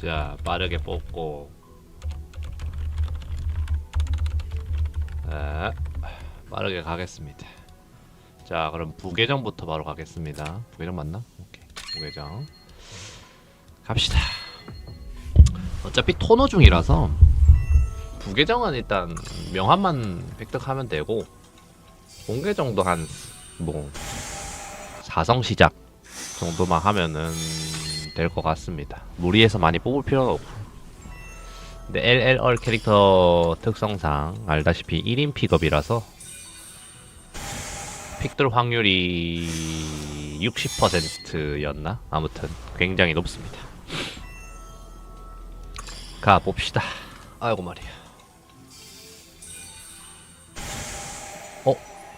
자 빠르게 뽑고. 아, 빠르게 가겠습니다. 자 그럼 부계정부터 바로 가겠습니다. 부계정 맞나? 오케이 부계정. 갑시다. 어차피 토너 중이라서 부계정은 일단 명함만 획득하면 되고 본계정도 한 뭐 사성 시작 정도만 하면은 될 것 같습니다. 무리해서 많이 뽑을 필요는 없고. 근데 LLR 캐릭터 특성상 알다시피 1인 픽업이라서 픽들 확률이 60%였나? 아무튼 굉장히 높습니다. 가 봅시다. 아이고 말이야. 어?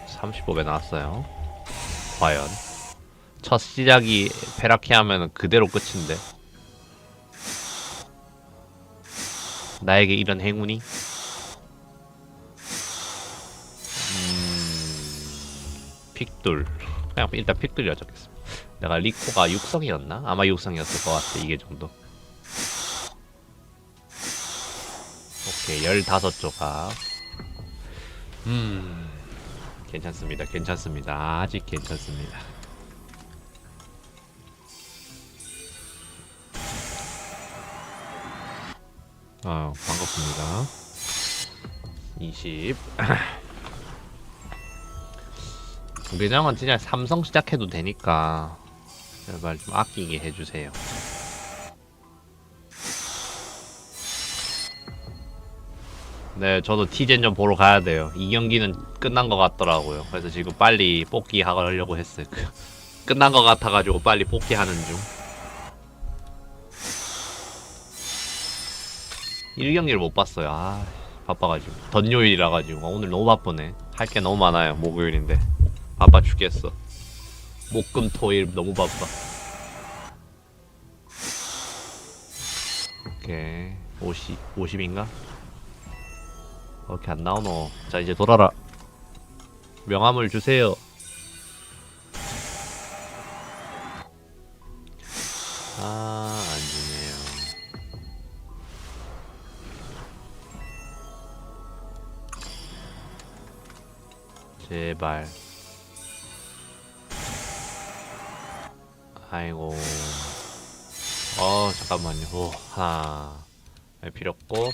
35배 나왔어요. 과연 첫 시작이 페라키 하면 그대로 끝인데. 나에게 이런 행운이? 음... 픽돌 그냥 일단 픽돌이라 적겠습니다. 내가 리코가 육성이었나? 아마 육성이었을 것 같아 이게 정도. 오케이 15조각. 음 괜찮습니다 괜찮습니다. 아직 괜찮습니다 아 반갑습니다. 20 부계장은 진짜 삼성 시작해도 되니까 제발 좀 아끼게 해주세요. 네 저도 티젠 좀 보러 가야 돼요. 이 경기는 끝난 것 같더라고요. 그래서 지금 빨리 뽑기 하려고 했어요. 끝난 것 같아가지고 빨리 뽑기 하는 중 1경기를 못 봤어요. 아, 바빠가지고. 던요일이라 가지고. 오늘 너무 바쁘네. 할 게 너무 많아요. 목요일인데. 바빠 죽겠어. 목 금 토 일 너무 바빠. 오케이. 50, 50인가? 이렇게 안 나오노. 자, 이제 돌아라. 명함을 주세요. 아, 제발. 아이고. 어, 잠깐만요. 오, 하나. 네, 필요 없고.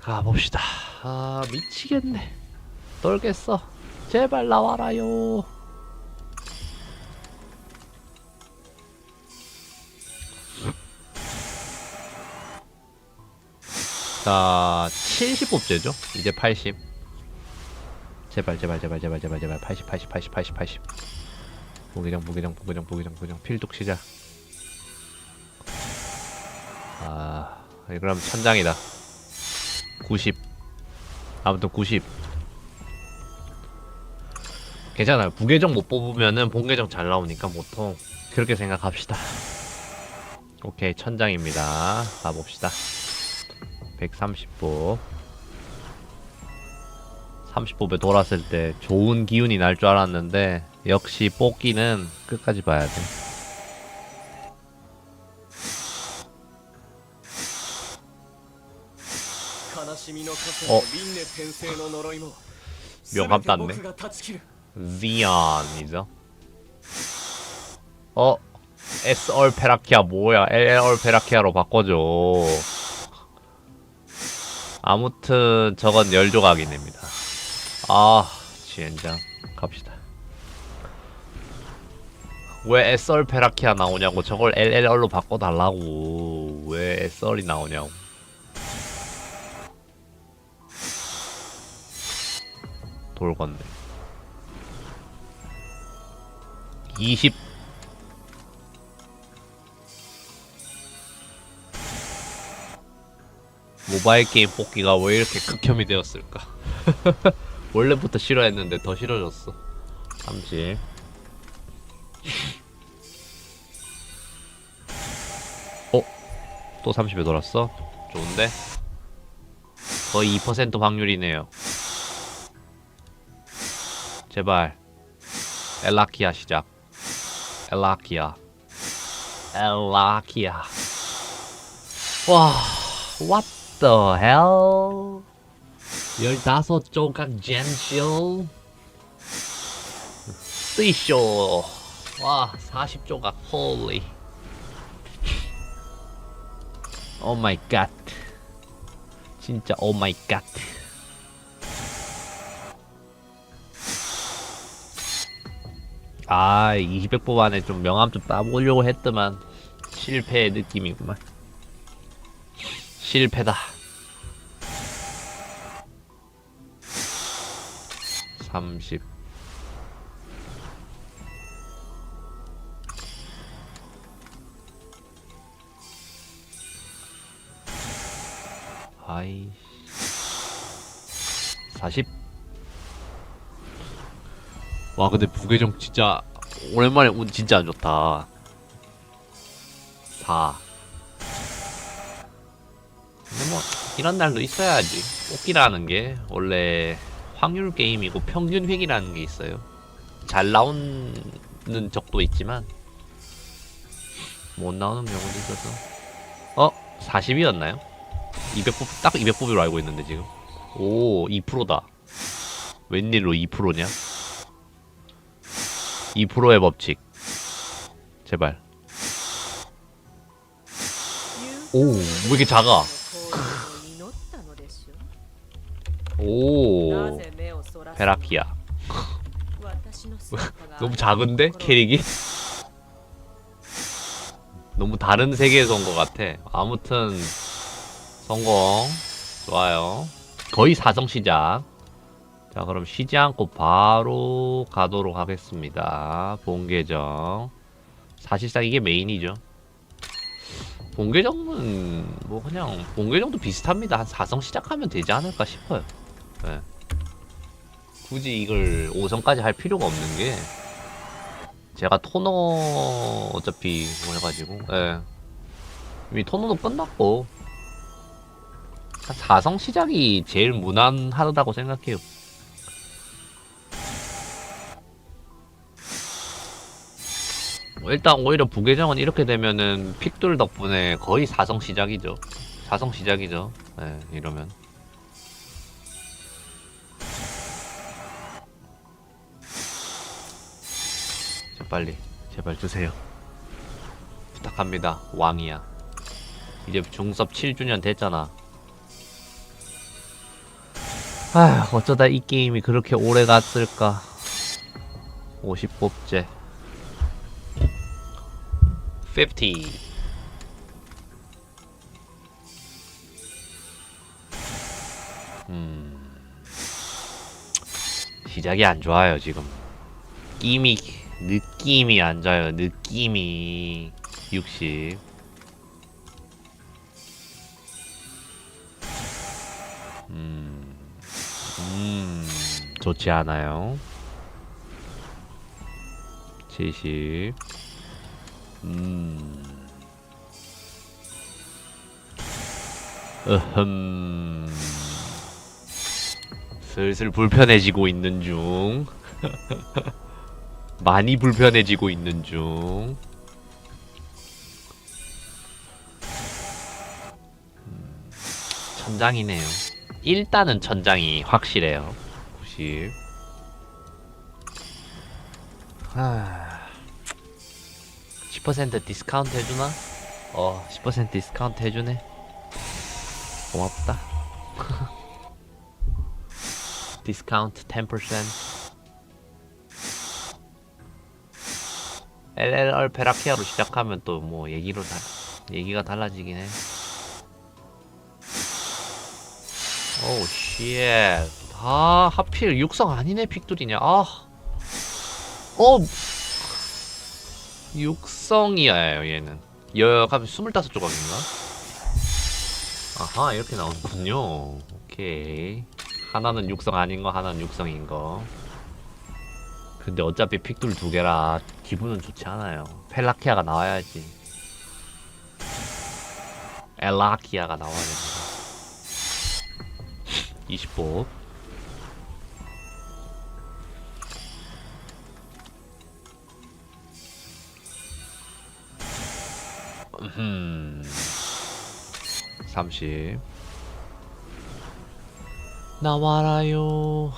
가봅시다. 아, 미치겠네. 떨겠어. 제발 나와라요. 자, 70뽑제죠? 이제 80. 제발 제발 제발 제발 제발 제발. 80 80 80 80 80 무기장 무기장 무기장 무기장 무기장 필독 시작 아 그럼 천장이다. 90 아무튼 90 괜찮아요. 부계정 못 뽑으면은 본계정 잘 나오니까 보통 그렇게 생각합시다. 오케이 천장입니다. 가봅시다. 130보 30뽑에 돌았을 때 좋은 기운이 날 줄 알았는데 역시 뽑기는 끝까지 봐야 돼. 어? 명함 땄네. Xion이죠. 어? SR 페라키아 뭐야? LR 페라키아로 바꿔줘. 아무튼 저건 열조각이냅니다. 아, 지엔장 갑시다. 왜 SR 페라키아 나오냐고. 저걸 LLR로 바꿔달라고. 왜 SR이 나오냐고. 돌 건네. 20 모바일 게임 뽑기가 왜 이렇게 극혐이 되었을까 원래부터 싫어했는데 더 싫어졌어 30 어? 또 30에 돌았어? 좋은데? 거의 2% 확률이네요 제발 엘라키아 시작 엘라키아 엘라키아 와, what the hell? 15조각 젠실. 쓰이쇼. 와, 40조각, holy. 오 마이 갓. 진짜 오 마이 갓. 아, 200 뽑안에 좀 명함 좀 따보려고 했더만 실패의 느낌이구만. 실패다. 30. 아이. 40. 와, 근데 부계정 진짜 오랜만에 운 진짜 안 좋다. 4. 근데 뭐 이런 날도 있어야지. 뽑기라는 게 원래 확률 게임이고 평균 획이라는 게 있어요. 잘 나오는 적도 있지만 못 나오는 경우도 있어서. 어? 40이었나요? 200 뽑, 딱 200 뽑기로 알고 있는데 지금. 오, 2%다. 웬일로 2%냐? 2%의 법칙. 제발. 오, 왜 이렇게 작아? 오, 베라키아. 너무 작은데 캐릭이? 너무 다른 세계에서 온 것 같아. 아무튼 성공 좋아요. 거의 사성 시작. 자 그럼 쉬지 않고 바로 가도록 하겠습니다. 본 계정. 사실상 이게 메인이죠. 본 계정은 뭐 그냥 본 계정도 비슷합니다. 한 4성 시작하면 되지 않을까 싶어요. 예. 굳이 이걸 5성까지 할 필요가 없는 게 제가 토너 어차피 뭐 해가지고 예. 이미 토너도 끝났고 한 4성 시작이 제일 무난하다고 생각해요. 뭐 일단 오히려 부계정은 이렇게 되면은 픽들 덕분에 거의 4성 시작이죠. 4성 시작이죠. 예, 이러면. 빨리. 제발 주세요. 부탁합니다. 왕이야. 이제 중섭 7주년 됐잖아. 아, 어쩌다 이 게임이 그렇게 오래 갔을까. 50뽑제. 50. 음. 시작이 안 좋아요, 지금. 끼미, 느낌이 안 좋아요, 느낌이. 60. 음. 음. 좋지 않아요. 70. 음. 으흠. 슬슬 불편해지고 있는 중. 많이 불편해지고 있는 중. 음, 천장이네요. 일단은 천장이 확실해요. 90. 하... 10% 디스카운트 해주나? 어, 10% 디스카운트 해주네. 고맙다. 디스카운트 10%. LLR 베라키아로 시작하면 또 뭐 얘기로 다 얘기가 달라지긴 해. 오우 쉣. 아 하필 육성 아니네 픽들이냐. 아. 어. 육성이에요 얘는. 여가면 25조각인가? 아하 이렇게 나오는군요. 오케이. 하나는 육성 아닌 거, 하나는 육성인 거. 근데 어차피 픽돌 두 개라 기분은 좋지 않아요. 펠라키아가 나와야지. 엘라키아가 나와야 됩니다. 20보. 음. 130 나와라요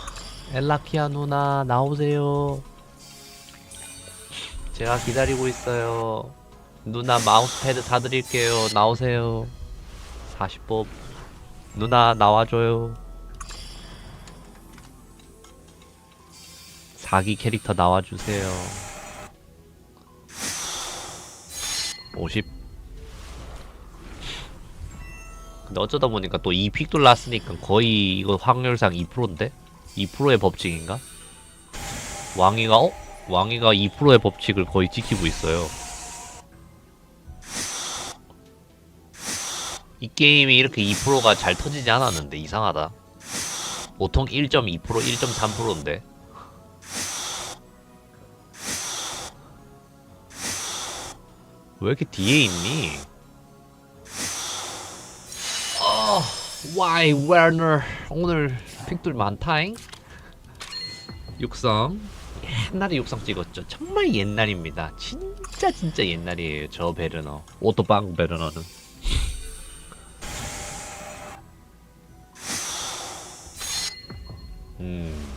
엘라키아 누나 나오세요. 제가 기다리고 있어요. 누나 마우스패드 사드릴게요. 나오세요. 40법 누나 나와줘요. 사기 캐릭터 나와주세요. 50 근데 어쩌다 보니까 또 2픽 돌랐으니까 거의 이거 확률상 2%인데? 2%의 법칙인가? 왕이가 어? 왕이가 2%의 법칙을 거의 지키고 있어요 이 게임이 이렇게 2%가 잘 터지지 않았는데 이상하다 보통 1.2% 1.3%인데 왜 이렇게 뒤에 있니? Why Werner 오늘 픽들 많다잉? 육성 옛날에 육성 찍었죠. 정말 옛날입니다. 진짜 진짜 옛날이에요. 저 베르너 오토방 베르너는. 음.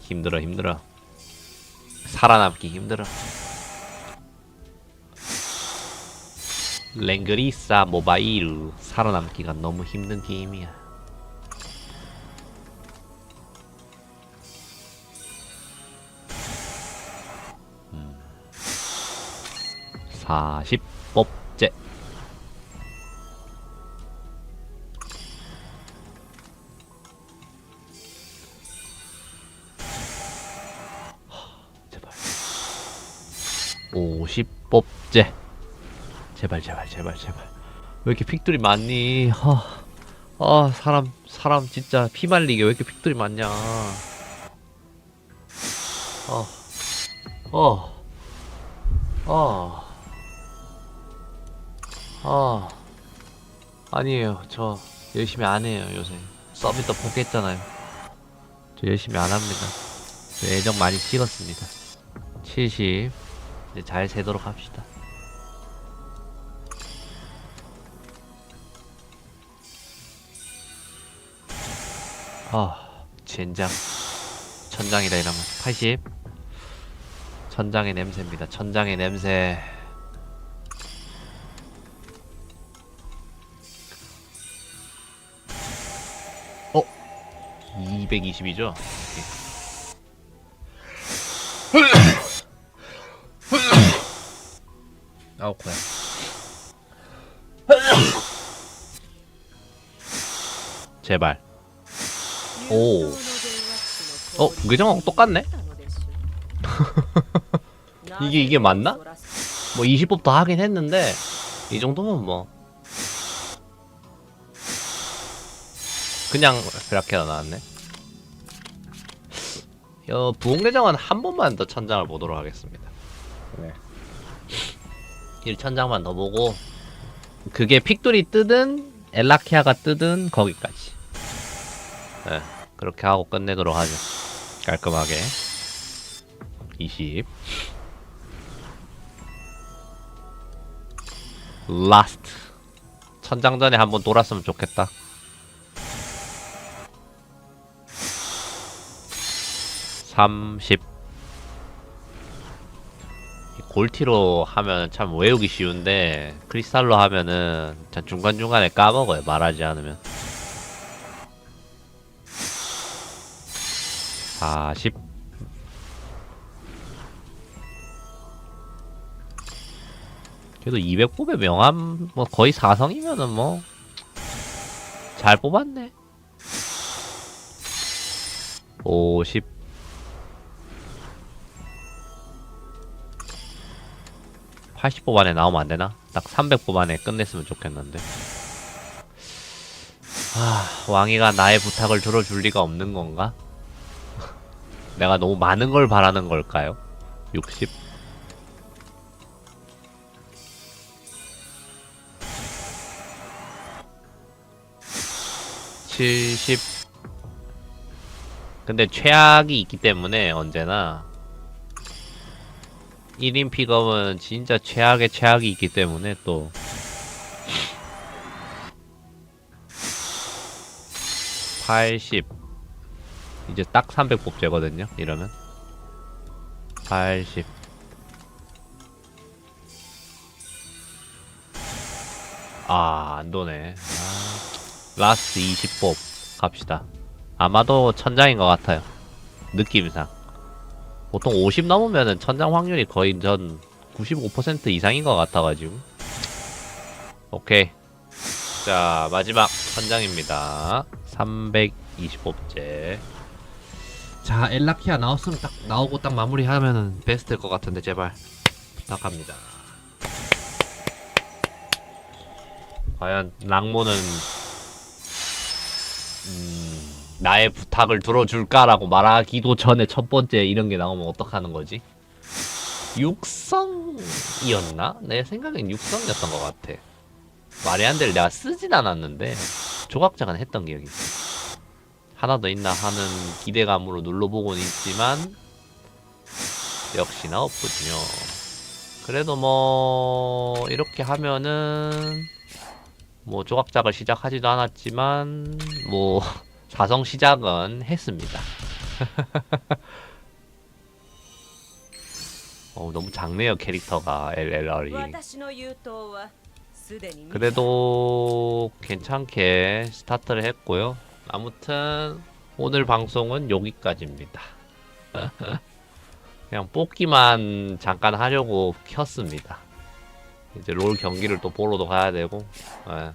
힘들어 힘들어. 살아남기 힘들어. 랭그리사 모바일 살아남기가 너무 힘든 게임이야. 음. 40법제 제발 50법제 제발 제발 제발 제발 왜 이렇게 픽들이 많니 아, 아 사람 사람 진짜 피 말리게 왜 이렇게 픽들이 많냐 어. 어. 어. 어. 아니에요. 저 열심히 안 해요, 요새. 서비스 포기했잖아요. 저 열심히 안 합니다. 저 애정 많이 식었습니다. 70. 이제 잘 세도록 합시다. 아, 젠장. 천장이다 이러면 80. 천장의 냄새입니다. 천장의 냄새. 어? 220이죠? 아우 코야. 제발. 오. 어, 부계정하고 똑같네? 이게 이게 맞나? 뭐 20법 더 하긴 했는데 이 정도면 뭐 그냥 그렇게 나왔네. 어, 부흥대장은 한 번만 더 천장을 보도록 하겠습니다. 네. 1천장만 더 보고 그게 픽돌이 뜨든 엘라키아가 뜨든 거기까지. 네, 그렇게 하고 끝내도록 하죠. 깔끔하게. 20. 라스트. 천장 전에 한번 돌았으면 좋겠다. 삼십. 이 골티로 하면 참 외우기 쉬운데 크리스탈로 하면은 참 중간중간에 까먹어요 말하지 않으면 40 그래도 200 뽑에 명함 뭐 거의 4성이면은 뭐 잘 뽑았네 50 80 뽑 안에 나오면 안 되나? 딱 300 뽑 안에 끝냈으면 좋겠는데. 아, 왕이가 나의 부탁을 들어줄 리가 없는 건가? 내가 너무 많은 걸 바라는 걸까요? 60? 칠십 근데 최악이 있기 때문에 언제나 1인 픽업은 진짜 최악의 최악이 있기 때문에 또 팔십 이제 딱 300 뽑제거든요 이러면 80 아, 안 도네. 아, 라스트 20뽑 갑시다. 아마도 천장인 것 같아요. 느낌상. 보통 50 넘으면은 천장 확률이 거의 전 95% 이상인 것 같아가지고. 오케이. 자, 마지막 천장입니다. 320뽑제. 자, 엘라키아 나왔으면 딱 나오고 딱 마무리하면은 베스트일 것 같은데 제발 부탁합니다. 과연 랑모는 음, 나의 부탁을 들어줄까라고 말하기도 전에 첫 번째 이런 게 나오면 어떡하는 거지? 육성이었나? 내 생각엔 육성이었던 것 같아. 말이 안 될 내가 쓰진 않았는데 조각장은 했던 기억이 있어. 하나 더 있나 하는 기대감으로 눌러보곤 있지만 역시나 없거든요. 그래도 뭐 이렇게 하면은 뭐 조각작을 시작하지도 않았지만 뭐 사성 시작은 했습니다. 어, 너무 작네요 캐릭터가 LLR이. 그래도 괜찮게 스타트를 했고요. 아무튼 오늘 방송은 여기까지입니다. 그냥 뽑기만 잠깐 하려고 켰습니다. 이제 롤 경기를 또 보러도 가야 되고 예.